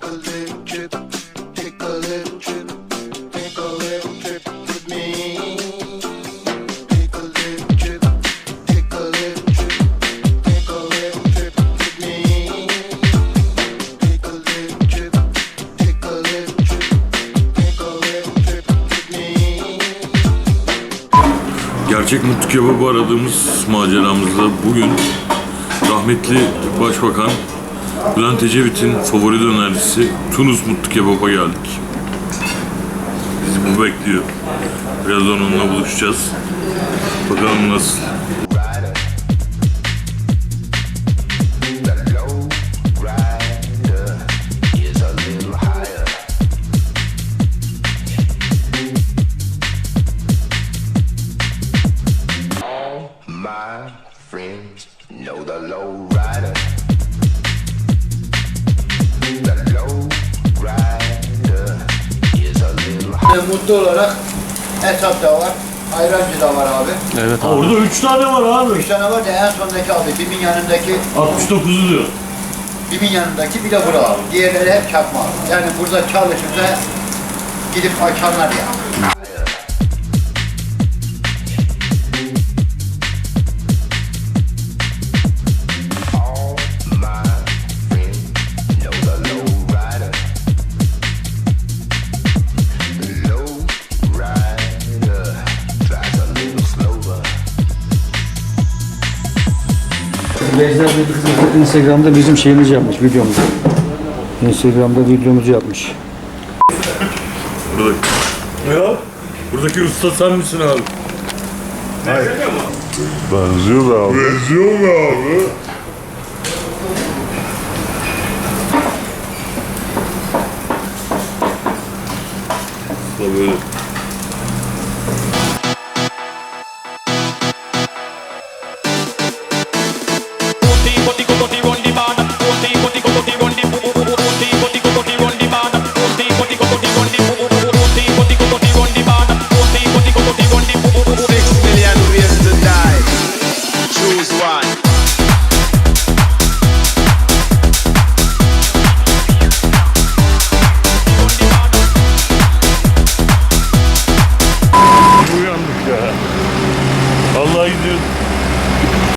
Take a little trip. Gerçek mutlu kebabı aradığımız maceramızda bugün rahmetli Başbakan Bülent Ecevit'in favori dönercisi Tunus Mutlu Kebap'a geldik. Bizi bu bekliyor. Birazdan onunla buluşacağız. Bakalım nasıl. Friends know the low rider. Mutlu olarak Esat da var, Ayrancı da var abi. Evet abi. Orada 3 tane var abi. Üç tane var da en sondaki abi, bimin yanındaki, 69'u diyor. bimin yanındaki bir de bura abi. Diğerleri hep çakma abi. Yani burada çalışıp da gidip açanlar yani. Beyza bir kız Instagram'da bizim şeyimizi yapmış, videomuzu. Instagram'da videomuzu yapmış. Buradaki. Ya? Buradaki usta sen misin abi? Benziyor be abi. Benziyor mu abi? Usta böyle